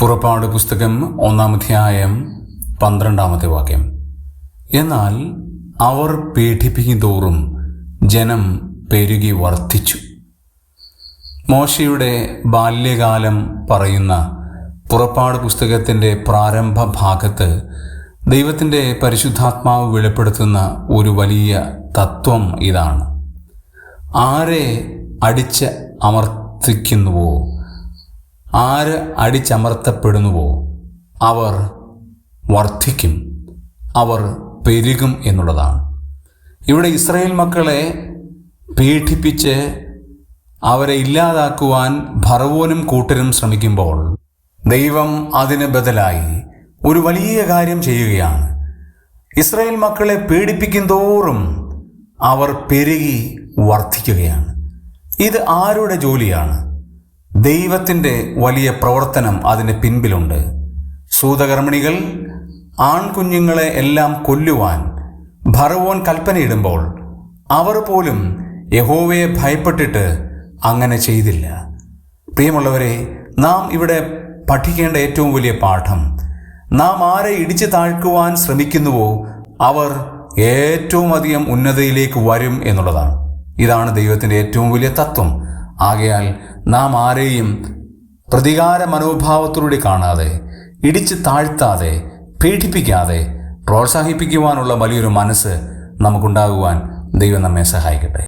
പുറപ്പാട് പുസ്തകം ഒന്നാമധ്യായം പന്ത്രണ്ടാമത്തെ വാക്യം. എന്നാൽ അവർ പീഡിപ്പിക്കും തോറും ജനം പെരുകി വർദ്ധിച്ചു മോശയുടെ ബാല്യകാലം പറയുന്ന പുറപ്പാട് പുസ്തകത്തിന്റെ പ്രാരംഭ ഭാഗത്ത് ദൈവത്തിന്റെ പരിശുദ്ധാത്മാവ് വെളിപ്പെടുത്തുന്ന ഒരു വലിയ തത്വം ഇതാണ്. ആരെ അടിച്ച് അമർത്തിക്കുന്നുവോ? ആര് അടിച്ചമർത്തപ്പെടുന്നുവോ അവർ വർദ്ധിക്കും അവർ പെരുകും എന്നുള്ളതാണ്. ഇവിടെ ഇസ്രയേൽ മക്കളെ പീഡിപ്പിച്ച് അവരെ ഇല്ലാതാക്കുവാൻ ഭർവോനും കൂട്ടരും ശ്രമിക്കുമ്പോൾ ദൈവം അതിന് ബദലായി ഒരു വലിയ കാര്യം ചെയ്യുകയാണ്. ഇസ്രയേൽ മക്കളെ പീഡിപ്പിക്കും തോറും അവർ പെരുകി വർദ്ധിക്കുകയാണ്. ഇത് ആരുടെ ജോലിയാണ്? ദൈവത്തിന്റെ വലിയ പ്രവർത്തനം അതിന് പിൻപിലുണ്ട്. സൂതകർമ്മിണികൾ ആൺകുഞ്ഞുങ്ങളെ എല്ലാം കൊല്ലുവാൻ ഭറവോൻ കൽപ്പനയിടുമ്പോൾ അവർ പോലും യഹോവയെ ഭയപ്പെട്ടിട്ട് അങ്ങനെ ചെയ്തില്ല. പ്രിയമുള്ളവരെ നാം ഇവിടെ പഠിക്കേണ്ട ഏറ്റവും വലിയ പാഠം നാം ആരെ ഇടിച്ചു താഴ്ക്കുവാൻ ശ്രമിക്കുന്നുവോ അവർ ഏറ്റവും അധികം ഉന്നതയിലേക്ക് വരും എന്നുള്ളതാണ്. ഇതാണ് ദൈവത്തിന്റെ ഏറ്റവും വലിയ തത്വം. ആകയാൽ നാം ആരെയും പ്രതികാര മനോഭാവത്തിലൂടെ കാണാതെ ഇടിച്ച് താഴ്ത്താതെ പീഡിപ്പിക്കാതെ പ്രോത്സാഹിപ്പിക്കുവാനുള്ള വലിയൊരു മനസ്സ് നമുക്കുണ്ടാകുവാൻ ദൈവം നമ്മെ സഹായിക്കട്ടെ.